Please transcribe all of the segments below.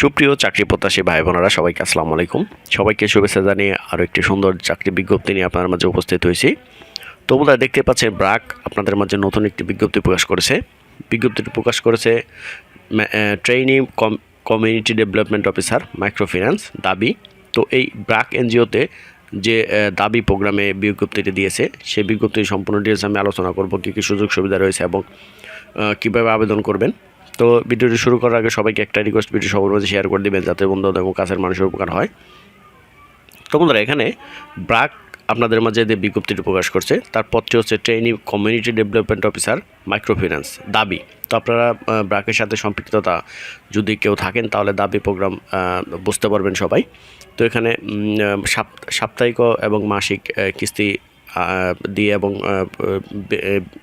সুপ্রিয় চাকরি প্রত্যাশী ভাই বোনেরা সবাইকে আসসালামু আলাইকুম। সবাইকে শুভেচ্ছা জানিয়ে আরও একটি সুন্দর চাকরি বিজ্ঞপ্তি নিয়ে আপনার মাঝে উপস্থিত হয়েছি। তো দেখতে পাচ্ছেন ব্রাক আপনাদের মাঝে নতুন একটি বিজ্ঞপ্তি প্রকাশ করেছে। বিজ্ঞপ্তিটি প্রকাশ করেছে training community development officer microfinance দাবি। তো এই ব্রাক এনজিওতে যে দাবি প্রোগ্রামে বিজ্ঞপ্তিটি দিয়েছে, সেই বিজ্ঞপ্তির সম্পূর্ণ ডিটেলস আমি আলোচনা করব, কী কী সুযোগ সুবিধা রয়েছে এবং কীভাবে আবেদন করবেন। তো ভিডিওটি শুরু করার আগে সবাইকে একটা রিকোয়েস্ট ভিডিও সবার মাঝে শেয়ার করে দিবেন, যাতে বন্ধু এবং কাছের মানুষের উপকার হয়। তো বন্ধুরা, এখানে ব্রাক আপনাদের মাঝে যে বিজ্ঞপ্তিটি প্রকাশ করছে, তার পদটি হচ্ছে trainee community development officer microfinance দাবি। তো আপনারা ব্রাকের সাথে সম্পৃক্ততা যদি কেউ থাকেন, তাহলে দাবি প্রোগ্রাম বুঝতে পারবেন সবাই। তো এখানে সাপ- সাপ্তাহিক এবং মাসিক কিস্তি দিয়ে এবং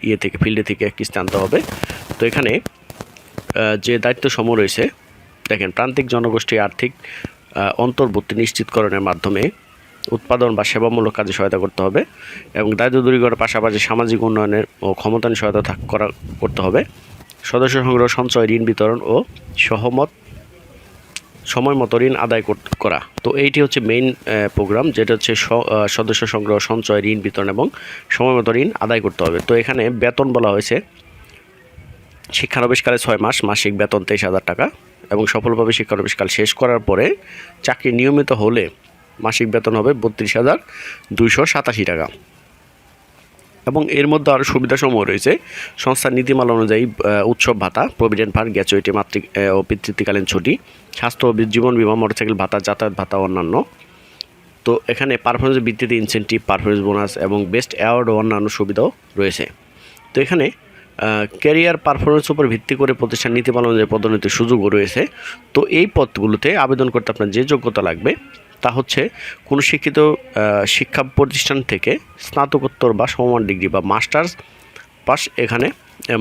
ইয়ে থেকে ফিল্ডে থেকে কিস্তি আনতে হবে। তো এখানে যে দায়িত্ব সম রয়েছে, দেখেন, প্রান্তিক জনগোষ্ঠী আর্থিক অন্তর্ভুক্তি নিশ্চিতকরণের মাধ্যমে উৎপাদন বা সেবামূলক কাজে সহায়তা করতে হবে এবং দারিদ্র দূরীকরণের পাশাপাশি সামাজিক উন্নয়নের ও ক্ষমতায়ন সহায়তা করা, করতে হবে। সদস্য সংগ্রহ, সঞ্চয়, ঋণ বিতরণ ও সহমত, সময় মতো ঋণ আদায় করা তো এইটি হচ্ছে মেইন প্রোগ্রাম যেটা হচ্ছে সদস্য সংগ্রহ, সঞ্চয়, ঋণ বিতরণ এবং সময় মতো ঋণ আদায় করতে হবে। তো এখানে বেতন বলা হয়েছে শিক্ষানবিশকালে ছয় মাস, মাসিক বেতন তেইশ হাজার টাকা এবং সফলভাবে শিক্ষানবিশকাল শেষ করার পরে চাকরি নিয়মিত হলে মাসিক বেতন হবে বত্রিশ হাজার দুইশো সাতাশি টাকা। এবং এর মধ্যে আরও সুবিধাসমূহ রয়েছে। সংস্থার নীতিমালা অনুযায়ী উৎসব ভাতা, প্রভিডেন্ট ফান্ড, গ্যাচুইটি, মাতৃ ও পিতৃত্বকালীন ছুটি, স্বাস্থ্য জীবন বিমা, মোটরসাইকেল ভাতা, যাতায়াত ভাতা অন্যান্য। তো এখানে পারফরমেন্স ভিত্তিতে ইনসেন্টিভ পারফরমেন্স বোনাস এবং বেস্ট অ্যাওয়ার্ড অন্যান্য সুবিধাও রয়েছে। তো এখানে ক্যারিয়ার পারফরমেন্স উপর ভিত্তি করে প্রতিষ্ঠান নীতিমালা অনুযায়ী পদোন্নতির সুযোগও রয়েছে। তো এই পদগুলোতে আবেদন করতে আপনার যে যোগ্যতা লাগবে, তা হচ্ছে কোনো শিক্ষিত শিক্ষা প্রতিষ্ঠান থেকে স্নাতকোত্তর বা সমমান ডিগ্রি বা মাস্টার্স পাস এখানে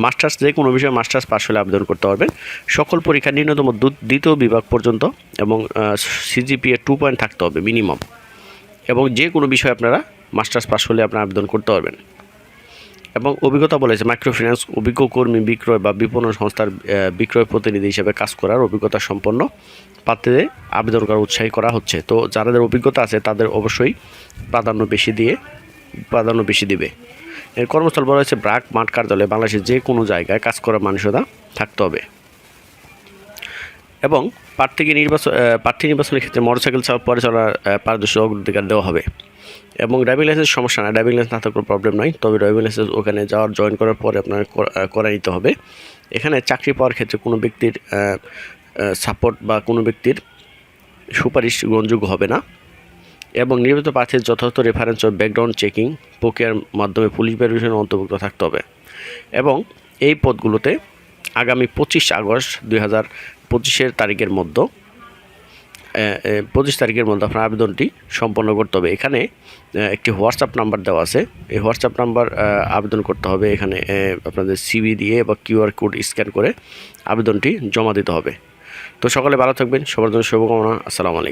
মাস্টার্স যে কোনো বিষয়ে মাস্টার্স পাস হলে আবেদন করতে পারবেন। সকল পরীক্ষা ন্যূনতম দ্বিতীয় বিভাগ পর্যন্ত এবং সিজিপিএ টু পয়েন্ট থাকতে হবে মিনিমাম এবং যে কোনো বিষয়ে আপনারা মাস্টার্স পাস হলে আপনারা আবেদন করতে পারবেন। এবং অভিজ্ঞতা বলেছে, মাইক্রোফিন্যান্স অভিজ্ঞ কর্মী বিক্রয় বা বিপণন সংস্থার বিক্রয় প্রতিনিধি হিসেবে কাজ করার অভিজ্ঞতা সম্পন্ন প্রার্থীদের আবেদন করার উৎসাহী করা হচ্ছে। তো যাদের অভিজ্ঞতা আছে, তাদের অবশ্যই প্রাধান্য বেশি দিয়ে, প্রাধান্য বেশি দিবে। এর কর্মস্থল বলা হয়েছে ব্রাক মাঠ কার্যালয়ে। বাংলাদেশের যে কোনো জায়গায় কাজ করার মানুষরা থাকতে হবে। এবং প্রার্থীকে নির্বাচন প্রার্থী নির্বাচনের ক্ষেত্রে মোটরসাইকেল চাল পরিচালনার পারদর্শী অগ্রাধিকার দেওয়া হবে। এবং ড্রাইভিং লাইসেন্স সমস্যা না ড্রাইভিং লাইসেন্স না থাকলে প্রবলেম নয় তবে ড্রাইভিং লাইসেন্স ওখানে যাওয়ার জয়েন করার পরে আপনার করে নিতে হবে। এখানে চাকরি পাওয়ার ক্ষেত্রে কোনো ব্যক্তির সাপোর্ট বা কোনো ব্যক্তির সুপারিশ গ্রহণযোগ্য হবে না। এবং নিয়মিত প্রার্থীর যথাযথ রেফারেন্স ও ব্যাকগ্রাউন্ড চেকিং প্রক্রিয়ার মাধ্যমে পুলিশ ভেরিফিকেশন অন্তর্ভুক্ত থাকতে হবে। এবং এই পদগুলোতে আগামী পঁচিশ আগস্ট দুই হাজার পঁচিশের তারিখের মধ্যে পঁচিশ তারিখের মধ্যে আপনার আবেদনটি সম্পন্ন করতে হবে। এখানে একটি হোয়াটসঅ্যাপ নাম্বার দেওয়া আছে। এই হোয়াটসঅ্যাপ নাম্বার আবেদন করতে হবে। এখানে আপনাদের সিবি দিয়ে বা কিউআর কোড স্ক্যান করে আবেদনটি জমা দিতে হবে। তো সকালে ভালো থাকবেন। সবার জন্য শুভকামনা। আসসালামু আলাইকুম।